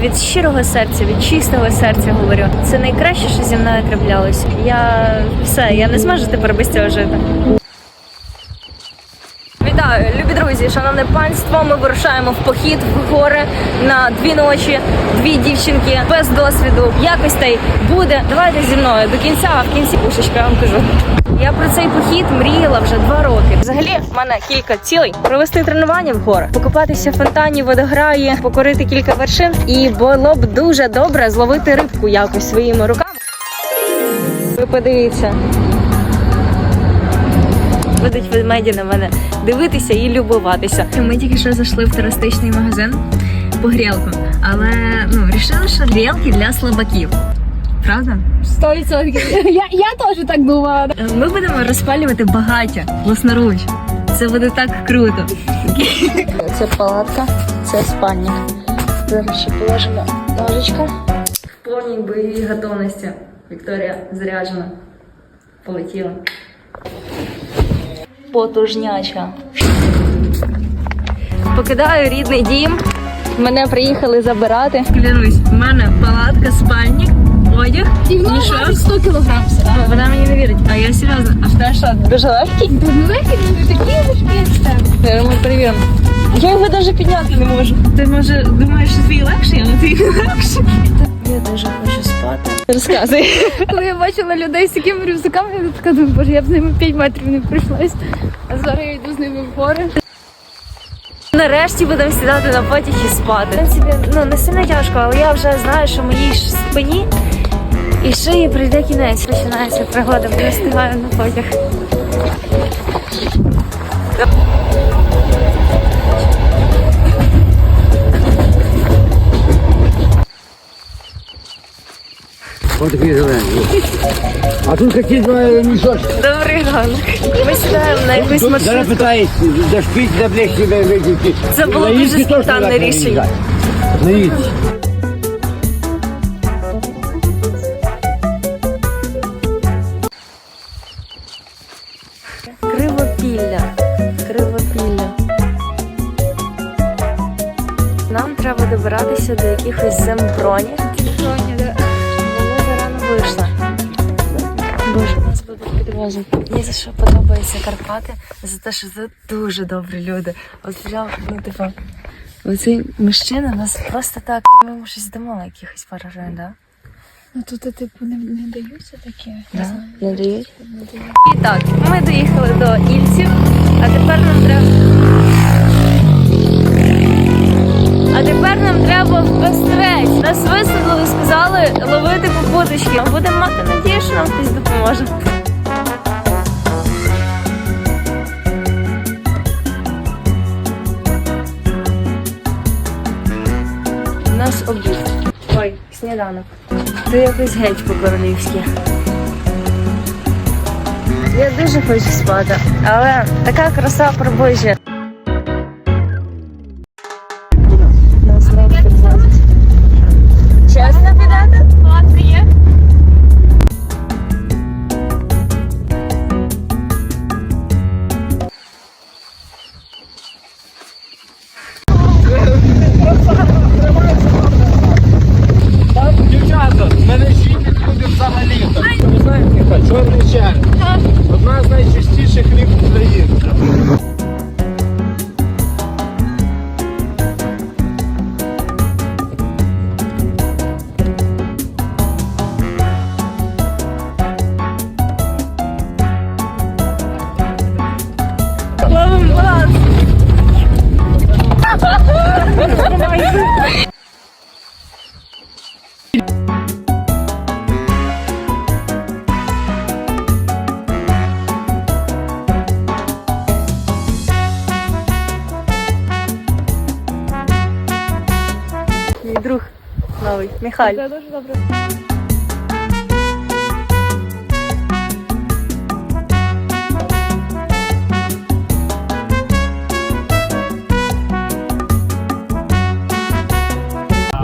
від щирого серця, від чистого серця говорю. Це найкраще, що зі мною траплялось. Я все, я не зможу тепер без цього жити. Любі друзі, шановне панство. Ми вирушаємо в похід в гори на дві ночі, дві дівчинки без досвіду. Якось та й буде. Давайте зі мною до кінця, а в кінці пушечка я вам кажу. Я про цей похід мріяла вже два роки. Взагалі, в мене кілька цілей: провести тренування в горах, покупатися в фонтані, водограї, покорити кілька вершин. І було б дуже добре зловити рибку якось своїми руками. Ви подивіться. Будуть ведмеді на мене дивитися і любуватися. Ми тільки що зайшли в туристичний магазин по грілку, але ну рішили, що грілки для слабаків. Правда? Сто відсотків. Я, я теж так думала. Ми будемо розпалювати багаття власноруч. Це буде так круто. Це палатка, це спальня. Зараз ще положимо ножичка. В повній бойовій готовності. Вікторія заряджена. Полетіла. Потужняча. Покидаю рідний дім. Мене приїхали забирати. Клянусь, в мене палатка, спальник, одяг. І мішок. важить 100 кілограм. А, Вона мені не вірить, а я серйозно. А в тебе що, дуже легкий? Ну, легкі, не такі важкі, як. Ми перевіримо. Я його навіть підняти не можу. Ти може думаєш, що твій легший, але твій легший. Я дуже хочу спати. Розказуй. Коли я бачила людей з такими рюкзаками, я така думаю, боже, я б з ними 5 метрів не пройшлась. А зараз я йду з ними в гори. Нарешті будемо сідати на потяг і спати. В принципі, ну не сильно тяжко, але я вже знаю, що моїй спині і шиї прийде кінець. Починається пригода, бо я встигаю на потяг. Вот такие зелені. А тут два мішочки. Добрий ранок. Ми сідаємо на якусь Тут зараз маршрутку. питають, де шпить, де блехи, де викидки. Це було дуже спонтанне рішення. Наїдьте. Кривопілля. Кривопілля. Нам треба добиратися до якихось зембронів. Будуть. Мені за що подобаються Карпати, за те, що тут дуже добрі люди. От взяв, ну типу, оцей мужчина нас просто так. Ми йому щось дамо якихось поражень, да? Ну тут, типу, не, не даються такі. Да? Не дають? І так, ми доїхали до Ільців, а тепер нам треба. А тепер нам треба в Пестрець. Нас висадили, сказали ловити попуточки. Будемо мати надію, що нам хтось допоможе. Нас обід. Ой, сніданок. Ти якось геть по-королівськи. Я дуже хочу спати, але така краса пробує. Новий, Михайль. Це дуже добре.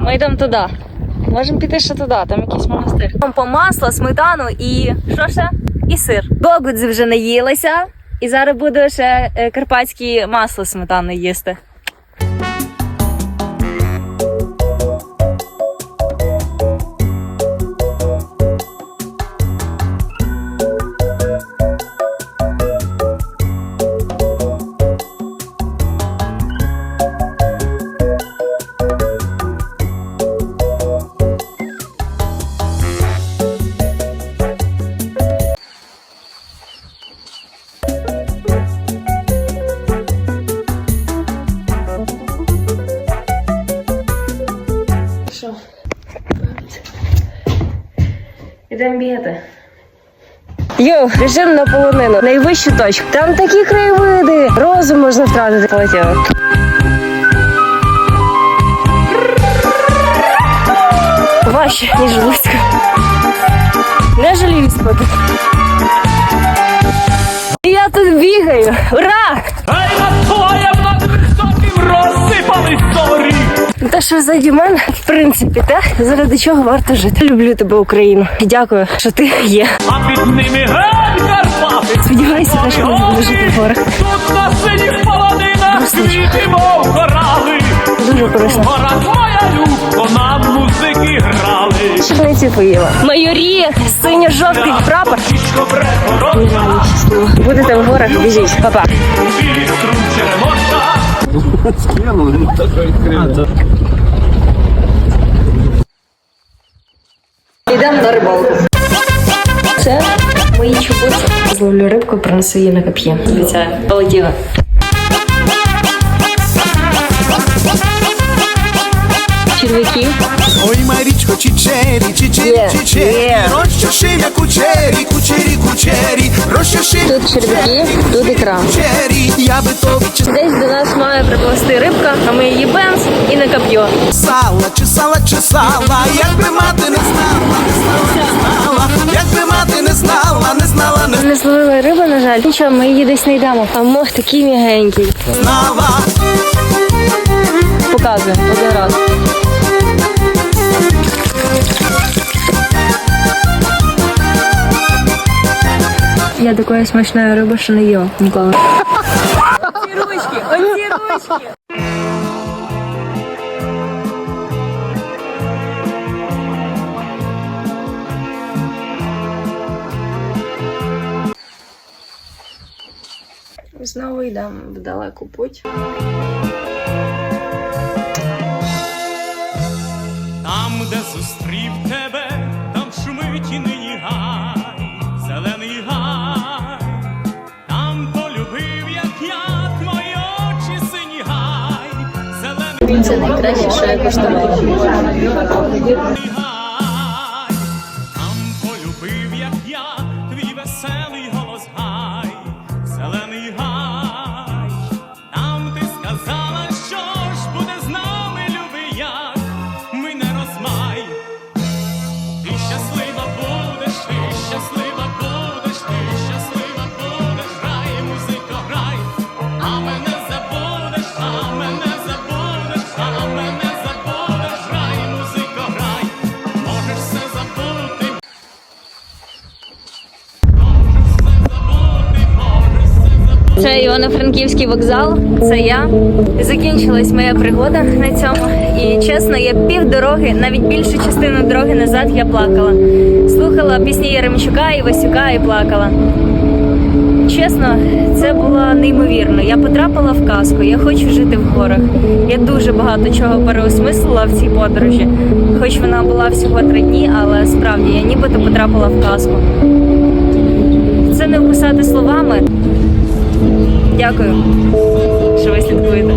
Ми йдемо туди. Можемо піти ще туди, там якийсь монастир. Там по масло, сметану і що ще? І сир. Догодзи вже наїлася. І зараз буду ще е, карпатське масло сметани їсти. Ідемо бігати. Йоу, режим на полонину. Найвищу точку. Там такі краєвиди. Розум можна втратити. Полетіли. Важче, ніж близько. Не жалію спати. Я тут бігаю. Ура! Те, що ззаді мене, в принципі, те, заради чого варто жити. Люблю тебе, Україну. Дякую, що ти є. А під ними Карпати. Сподіваюся, теж колись буду жити в горах. Тут на синіх полонинах Просто. квіти, мов корали. Дуже корисно. Гора твоя люб, нам музики грали. Черниці поїла. Майорі, синьо-жовтий прапор. Чічко препорога, Будете в горах, біжіть. Па-па. Скинули, ну так відкрили. Йдемо на рибалку. Це мої чубуці. Зловлю рибку, принесу її на коп'є. Обіцяю. Полетіла. Черв'яки. Ой, Марічко, чичері, Є, чичері, чичері, є. розчеши я кучері, кучері, кучері, розчеши Тут черв'яки, тут ікра. кучері, я би тобі Десь до нас має приплести рибка, а ми її бенз і на коп'є. чесала, чесала, якби мати зловила риби, на жаль. Нічого, ми її десь знайдемо. А мох такий мігенький. знала. Показую один раз. Я такої смачної риби, що не їла ніколи. Оці ручки, оці ручки. Знову йдемо в далеку путь. Там, де зустрів тебе, там шумить і нині гай, зелений гай, там полюбив, як я, твої очі сині гай, зелений Це найкраще, що я коштувала. Це Івано-Франківський вокзал, це я. Закінчилась моя пригода на цьому. І чесно, я пів дороги, навіть більшу частину дороги назад я плакала. Слухала пісні Яремчука і Васюка і плакала. Чесно, це було неймовірно. Я потрапила в казку, я хочу жити в горах. Я дуже багато чого переосмислила в цій подорожі. Хоч вона була всього три дні, але справді я нібито потрапила в казку. Це не описати словами. Дякую, що ви слідкуєте.